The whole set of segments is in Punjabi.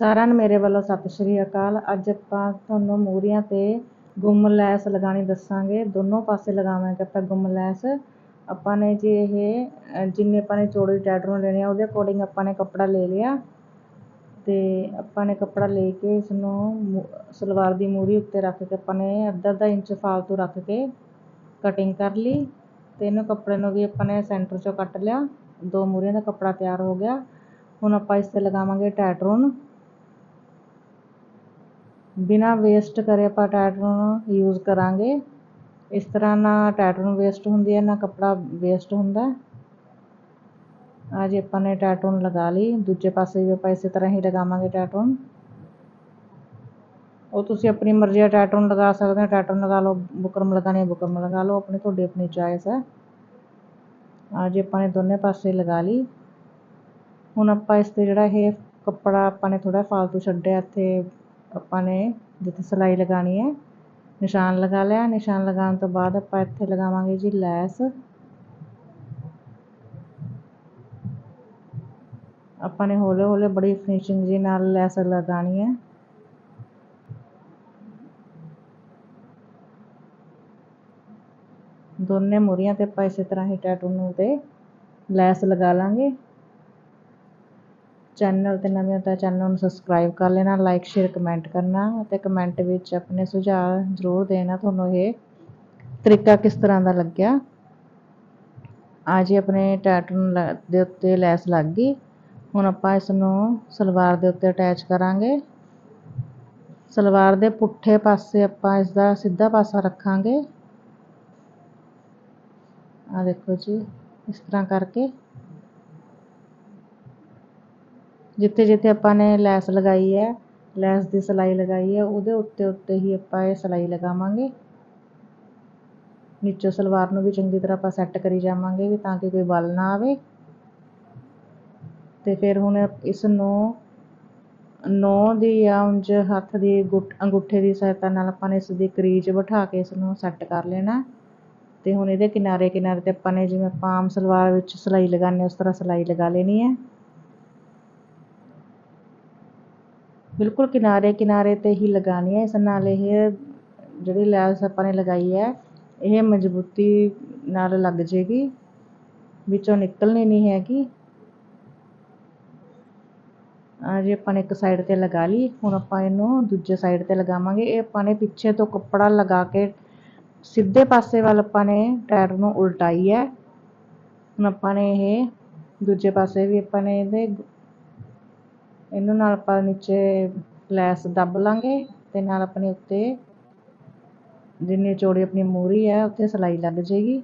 ਸਾਰਿਆਂ ਨੂੰ ਮੇਰੇ ਵੱਲੋਂ ਸਤਿ ਸ਼੍ਰੀ ਅਕਾਲ। ਅੱਜ ਆਪਾਂ ਤੁਹਾਨੂੰ ਮੂਹਰੀਆਂ ਤੇ ਗੁੰਮ ਲੈਸ ਲਗਾਣੀ ਦੱਸਾਂਗੇ। ਦੋਨੋਂ ਪਾਸੇ ਲਗਾਵਾਂਗੇ ਆਪਾਂ ਗੁੰਮ ਲੈਸ। ਆਪਾਂ ਨੇ ਜੀ ਇਹ ਅ, ਜਿੰਨੇ ਆਪਾਂ ਨੇ ਚੌੜੀ ਟੈਟਰੋਂ ਲੈਣੀ ਆ ਉਹਦੇ ਅਕੋਰਡਿੰਗ ਆਪਾਂ ਨੇ ਕੱਪੜਾ ਲੈ ਲਿਆ। ਤੇ ਆਪਾਂ ਨੇ ਕੱਪੜਾ ਲੈ ਕੇ ਇਸ ਨੂੰ ਸਲਵਾਰ ਦੀ ਮੂਰੀ ਉੱਤੇ ਰੱਖ ਕੇ ਆਪਾਂ ਨੇ ਅੱਧਾ ਅੱਧਾ ਇੰਚ ਫਾਲਤੂ ਰੱਖ ਕੇ ਕਟਿੰਗ ਕਰ ਲਈ। ਤੇ ਇਹਨੂੰ ਕੱਪੜੇ ਨੂੰ ਵੀ ਆਪਾਂ ਨੇ ਸੈਂਟਰ ਚੋਂ ਕੱਟ ਲਿਆ। ਦੋ ਮੂਹਰੀਆਂ ਦਾ ਕੱਪੜਾ ਤਿਆਰ ਹੋ ਗਿਆ। ਹੁਣ ਆਪਾਂ ਇਸ ਤੇ ਲਗਾਵਾਂਗੇ ਟੈਟਰੋਨ ਬਿਨਾ ਵੇਸਟ ਕਰੇ ਆਪਾਂ ਟੈਟਰੋਨ ਯੂਜ਼ ਕਰਾਂਗੇ ਇਸ ਤਰ੍ਹਾਂ ਨਾ ਟੈਟਰੋਨ ਵੇਸਟ ਹੁੰਦੀ ਹੈ ਨਾ ਕੱਪੜਾ ਵੇਸਟ ਹੁੰਦਾ ਅੱਜ ਆਪਾਂ ਨੇ ਟੈਟਰੋਨ ਲਗਾ ਲਈ ਦੂਜੇ ਪਾਸੇ ਵੀ ਆਪਾਂ ਇਸੇ ਤਰ੍ਹਾਂ ਹੀ ਲਗਾਵਾਂਗੇ ਟੈਟਰੋਨ ਉਹ ਤੁਸੀਂ ਆਪਣੀ ਮਰਜ਼ੀ ਦਾ ਟੈਟਰੋਨ ਲਗਾ ਸਕਦੇ ਹੋ ਟੈਟਰੋਨ ਲਗਾ ਲਓ ਬੁਕਰਮ ਲਗਾਣੀ ਹੈ ਬੁਕਰਮ ਲਗਾ ਲਓ ਆਪਣੀ ਤੁਹਾਡੀ ਆਪਣੀ ਚੋਇਸ ਹੈ ਅੱਜ ਆਪਾਂ ਨੇ ਦੋਨੇ ਪਾਸੇ ਲਗਾ ਲਈ ਹੁਣ ਆਪਾਂ ਇਸ ਤੇ ਜਿਹੜਾ ਇਹ ਕੱਪੜਾ ਆਪਾਂ ਨੇ ਥੋੜਾ ਫਾਲਤੂ ਛੱਡਿਆ ਇੱਥੇ ਆਪਾਂ ਨੇ ਜਿੱਥੇ ਸਿਲਾਈ ਲਗਾਣੀ ਹੈ, ਨਿਸ਼ਾਨ ਲਗਾ ਲਿਆ। ਨਿਸ਼ਾਨ ਲਗਾਉਣ ਤੋਂ ਬਾਅਦ ਆਪਾਂ ਇੱਥੇ ਲਗਾਵਾਂਗੇ ਜੀ ਲੈਸ। ਆਪਾਂ ਨੇ ਹੌਲੇ ਹੌਲੇ ਬੜੀ ਫਿਨਿਸ਼ਿੰਗ ਜੀ ਨਾਲ ਲੈਸ ਲਗਾਣੀ ਹੈ। ਦੋਨੇ ਮੁਰੀਆਂ ਤੇ ਆਪਾਂ ਇਸੇ ਤਰ੍ਹਾਂ ਹੀ ਟੈਟੂ ਨੂੰ ਤੇ ਲੈਸ ਲਗਾ ਲਾਂਗੇ। ਚੈਨਲ ਤੇ ਨਵੇਂ ਹੋ ਤਾਂ ਚੈਨਲ ਨੂੰ ਸਬਸਕ੍ਰਾਈਬ ਕਰ ਲੈਣਾ ਲਾਈਕ ਸ਼ੇਅਰ ਕਮੈਂਟ ਕਰਨਾ ਅਤੇ ਕਮੈਂਟ ਵਿੱਚ ਆਪਣੇ ਸੁਝਾਅ ਜ਼ਰੂਰ ਦੇਣਾ ਤੁਹਾਨੂੰ ਇਹ ਤਰੀਕਾ ਕਿਸ ਤਰ੍ਹਾਂ ਦਾ ਲੱਗਿਆ। ਆ ਜੀ ਆਪਣੇ ਟੈਟੂ ਦੇ ਉੱਤੇ ਲੈਸ ਲੱਗ ਗਈ। ਹੁਣ ਆਪਾਂ ਇਸ ਨੂੰ ਸਲਵਾਰ ਦੇ ਉੱਤੇ ਅਟੈਚ ਕਰਾਂਗੇ। ਸਲਵਾਰ ਦੇ ਪੁੱਠੇ ਪਾਸੇ ਆਪਾਂ ਇਸ ਦਾ ਸਿੱਧਾ ਪਾਸਾ ਰੱਖਾਂਗੇ। ਆ ਦੇਖੋ ਜੀ, ਇਸ ਤਰ੍ਹਾਂ ਕਰਕੇ। ਜਿੱਥੇ ਜਿੱਥੇ ਆਪਾਂ ਨੇ ਲੈਸ ਲਗਾਈ ਹੈ, ਲੈਸ ਦੀ ਸਿਲਾਈ ਲਗਾਈ ਹੈ, ਉਹਦੇ ਉੱਤੇ ਉੱਤੇ ਹੀ ਆਪਾਂ ਇਹ ਸਿਲਾਈ ਲਗਾਵਾਂਗੇ। ਨੀਚੋਂ ਸਲਵਾਰ ਨੂੰ ਵੀ ਚੰਗੀ ਤਰ੍ਹਾਂ ਆਪਾਂ ਸੈੱਟ ਕਰੀ ਜਾਵਾਂਗੇ ਵੀ ਤਾਂ ਕਿ ਕੋਈ ਬਲ ਨਾ ਆਵੇ। ਤੇ ਫਿਰ ਹੁਣ ਇਸ ਨੂੰ ਨੌ ਦੀ ਜਾਂ ਉਂਝ ਹੱਥ ਦੀ ਗੁੱਟ, ਅੰਗੂਠੇ ਦੀ ਸਹਾਇਤਾ ਨਾਲ ਆਪਾਂ ਨੇ ਇਸ ਦੀ ਕਰੀਜ਼ ਬਿਠਾ ਕੇ ਇਸ ਨੂੰ ਸੈੱਟ ਕਰ ਲੈਣਾ। ਤੇ ਹੁਣ ਇਹਦੇ ਕਿਨਾਰੇ ਕਿਨਾਰੇ ਤੇ ਆਪਾਂ ਨੇ ਜਿਵੇਂ ਆਪਾਂ ਆਮ ਸਲਵਾਰ ਵਿੱਚ ਸਿਲਾਈ ਲਗਾਉਂਦੇ ਉਸ ਤਰ੍ਹਾਂ ਸਿਲਾਈ ਲਗਾ ਲੈਣੀ ਹੈ। ਬਿਲਕੁਲ ਕਿਨਾਰੇ ਕਿਨਾਰੇ ਤੇ ਹੀ ਲਗਾਣੀ ਹੈ ਇਸ ਨਾਲ ਇਹ ਜਿਹੜੀ ਲੈਸ ਆਪਾਂ ਨੇ ਲਗਾਈ ਹੈ ਇਹ ਮਜ਼ਬੂਤੀ ਨਾਲ ਲੱਗ ਜੇਗੀ ਵਿੱਚੋਂ ਨਿਕਲਣੀ ਨਹੀਂ ਹੈਗੀ ਆ ਜੀ ਆਪਾਂ ਨੇ ਇੱਕ ਸਾਈਡ ਤੇ ਲਗਾ ਲਈ ਹੁਣ ਆਪਾਂ ਇਹਨੂੰ ਦੂਜੇ ਸਾਈਡ ਤੇ ਲਗਾਵਾਂਗੇ ਇਹ ਆਪਾਂ ਨੇ ਪਿੱਛੇ ਤੋਂ ਕੱਪੜਾ ਲਗਾ ਕੇ ਸਿੱਧੇ ਪਾਸੇ ਵੱਲ ਆਪਾਂ ਨੇ ਟਾਇਰ ਨੂੰ ਉਲਟਾਈ ਹੈ ਹੁਣ ਆਪਾਂ ਨੇ ਇਹ ਦੂਜੇ ਪਾਸੇ ਵੀ ਆਪਾਂ ਨੇ ਇਹਦੇ ਇਹਨੂੰ ਨਾਲ ਆਪਾਂ ਨੀਚੇ ਲੈਸ ਦੱਬ ਲਾਂਗੇ ਤੇ ਨਾਲ ਆਪਣੇ ਉੱਤੇ ਜਿੰਨੀ ਚੌੜੀ ਆਪਣੀ ਮੂਰੀ ਹੈ ਉੱਥੇ ਸਿਲਾਈ ਲੱਗ ਜੇਗੀ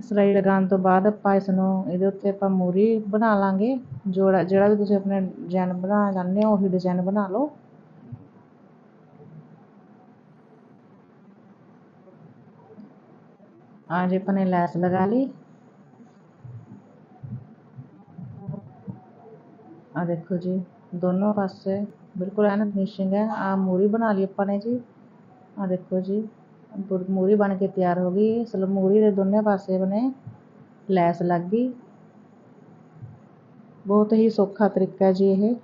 ਸਿਲਾਈ ਲਗਾਉਣ ਤੋਂ ਬਾਅਦ ਆਪਾਂ ਇਸ ਨੂੰ ਇਹਦੇ ਉੱਤੇ ਆਪਾਂ ਮੂਰੀ ਬਣਾ ਲਾਂਗੇ। ਜੋੜਾ, ਜਿਹੜਾ ਵੀ ਤੁਸੀਂ ਆਪਣੇ ਡਿਜ਼ਾਈਨ ਬਣਾਉਣਾ ਚਾਹੁੰਦੇ ਹੋ, ਉਹੀ ਡਿਜ਼ਾਈਨ ਬਣਾ ਲਓ। ਆ ਜੇ ਆਪਾਂ ਨੇ ਲੈਸ ਲਗਾ ਲਈ। ਆ ਦੇਖੋ ਜੀ, ਦੋਨੋਂ ਪਾਸੇ ਬਿਲਕੁਲ ਐਨ ਫਿਨਿਸ਼ਿੰਗ ਹੈ। ਆਹ ਮੂਰੀ ਬਣਾ ਲਈ ਆਪਾਂ ਨੇ ਜੀ। ਆਹ ਦੇਖੋ ਜੀ ਮੂਰੀ ਬਣ ਕੇ ਤਿਆਰ ਹੋ ਗਈ। ਇਸ ਮੂਰੀ ਦੇ ਦੋਨੇ ਪਾਸੇ ਬਨੇ ਲੈਸ ਲੱਗ ਗਈ। ਬਹੁਤ ਹੀ ਸੌਖਾ ਤਰੀਕਾ ਜੀ ਇਹ।